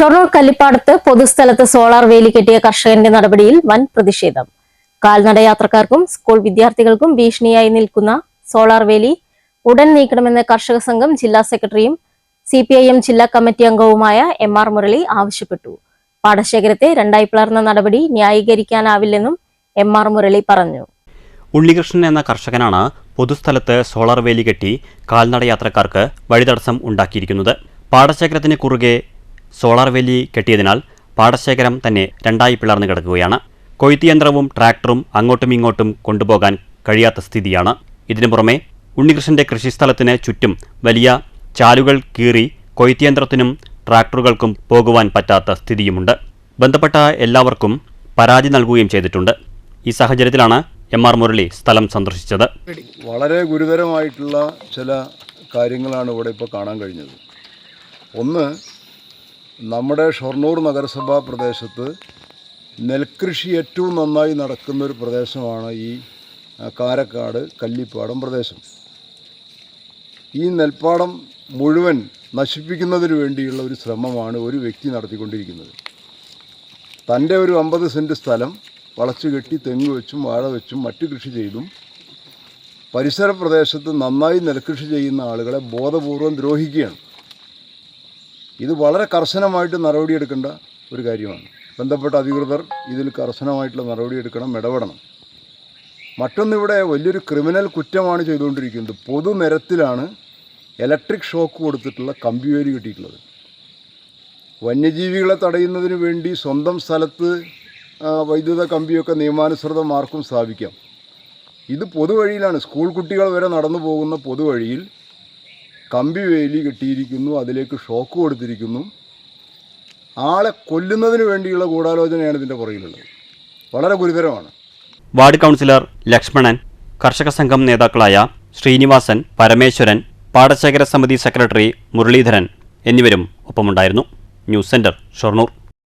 ഷൊർണൂർ കല്ലിപ്പാടത്ത് പൊതുസ്ഥലത്ത് സോളാർ വേലി കെട്ടിയ കർഷകന്റെ നടപടിയിൽ വൻ പ്രതിഷേധം. കാൽനടയാത്രക്കാർക്കും സ്കൂൾ വിദ്യാർത്ഥികൾക്കും ഭീഷണിയായി നിൽക്കുന്ന സോളാർ വേലി ഉടൻ നീക്കണമെന്ന് കർഷക സംഘം ജില്ലാ സെക്രട്ടറിയും സി ജില്ലാ കമ്മിറ്റി അംഗവുമായ എം ആർ മുരളി ആവശ്യപ്പെട്ടു. പാടശേഖരത്തെ രണ്ടായി പിളർന്ന നടപടി ന്യായീകരിക്കാനാവില്ലെന്നും എം ആർ മുരളി പറഞ്ഞു. ഉണ്ണികൃഷ്ണൻ എന്ന കർഷകനാണ് പൊതുസ്ഥലത്ത് സോളാർ വേലി കെട്ടി കാൽനടയാത്രക്കാർക്ക് വഴിതടസ്സം ഉണ്ടാക്കിയിരിക്കുന്നത്. പാടശേഖരത്തിന് കുറുകെ സോളാർ വേലി കെട്ടിയതിനാൽ പാടശേഖരം തന്നെ രണ്ടായി പിളർന്നു കിടക്കുകയാണ്. കൊയ്ത്ത് യന്ത്രവും ട്രാക്ടറും അങ്ങോട്ടും ഇങ്ങോട്ടും കൊണ്ടുപോകാൻ കഴിയാത്ത സ്ഥിതിയാണ്. ഇതിനു പുറമെ ഉണ്ണികൃഷ്ണന്റെ കൃഷിസ്ഥലത്തിന് ചുറ്റും വലിയ ചാലുകൾ കീറി കൊയ്ത്ത് യന്ത്രത്തിനും ട്രാക്ടറുകൾക്കും പോകുവാൻ പറ്റാത്ത സ്ഥിതിയുമുണ്ട്. ബന്ധപ്പെട്ട എല്ലാവർക്കും പരാതി നൽകുകയും ചെയ്തിട്ടുണ്ട്. ഈ സാഹചര്യത്തിലാണ് എം ആർ മുരളി സ്ഥലം സന്ദർശിച്ചത്. വളരെ ഗുരുതരമായിട്ടുള്ള ചില കാര്യങ്ങളാണ് ഇവിടെ ഇപ്പോൾ കാണാൻ കഴിഞ്ഞത്. ഒന്ന് നമ്മുടെ ഷൊർണൂർ നഗരസഭാ പ്രദേശത്ത് നെൽകൃഷി ഏറ്റവും നന്നായി നടക്കുന്ന ഒരു പ്രദേശമാണ് ഈ കാരക്കാട് കല്ലിപ്പാടം പ്രദേശം. ഈ നെൽപ്പാടം മുഴുവൻ നശിപ്പിക്കുന്നതിന് വേണ്ടിയുള്ള ഒരു ശ്രമമാണ് ഒരു വ്യക്തി നടത്തിക്കൊണ്ടിരിക്കുന്നത്. തന്റെ ഒരു അമ്പത് സെന്റ് സ്ഥലം വളച്ചു കെട്ടി തെങ്ങ് വെച്ചും വാഴ വെച്ചും മറ്റു കൃഷി ചെയ്തും പരിസര പ്രദേശത്ത് നന്നായി നെൽകൃഷി ചെയ്യുന്ന ആളുകളെ ബോധപൂർവം ദ്രോഹിക്കുകയാണ്. ഇത് വളരെ കർശനമായിട്ട് നടപടിയെടുക്കേണ്ട ഒരു കാര്യമാണ്. ബന്ധപ്പെട്ട അധികൃതർ ഇതിൽ കർശനമായിട്ടുള്ള നടപടിയെടുക്കണം ഇടപെടണം. മറ്റൊന്നിവിടെ വലിയൊരു ക്രിമിനൽ കുറ്റമാണ് ചെയ്തുകൊണ്ടിരിക്കുന്നത്. പൊതുനിരത്തിലാണ് ഇലക്ട്രിക് ഷോക്ക് കൊടുത്തിട്ടുള്ള കമ്പിവേലി കിട്ടിയിട്ടുള്ളത്. വന്യജീവികളെ തടയുന്നതിന് വേണ്ടി സ്വന്തം സ്ഥലത്ത് വൈദ്യുത കമ്പിയൊക്കെ നിയമാനുസൃതം ആർക്കും സ്ഥാപിക്കാം. ഇത് പൊതുവഴിയിലാണ്. സ്കൂൾ കുട്ടികൾ വരെ നടന്നു പോകുന്ന പൊതുവഴിയിൽ കമ്പി വേലി കെട്ടിയിരിക്കുന്നു അതിലേക്ക് ഷോക്ക് കൊടുത്തിരിക്കുന്നു. ആളെ കൊല്ലുന്നതിന് വേണ്ടിയുള്ള ഗൂഢാലോചനയാണ് ഇതിന്റെ പുറകിലുള്ളത്. വളരെ ഗുരുതരമാണ്. വാർഡ് കൗൺസിലർ ലക്ഷ്മണൻ കർഷക സംഘം നേതാക്കളായ ശ്രീനിവാസൻ പരമേശ്വരൻ പാടശേഖര സമിതി സെക്രട്ടറി മുരളീധരൻ എന്നിവരും ഒപ്പമുണ്ടായിരുന്നു. News centre Shoranur.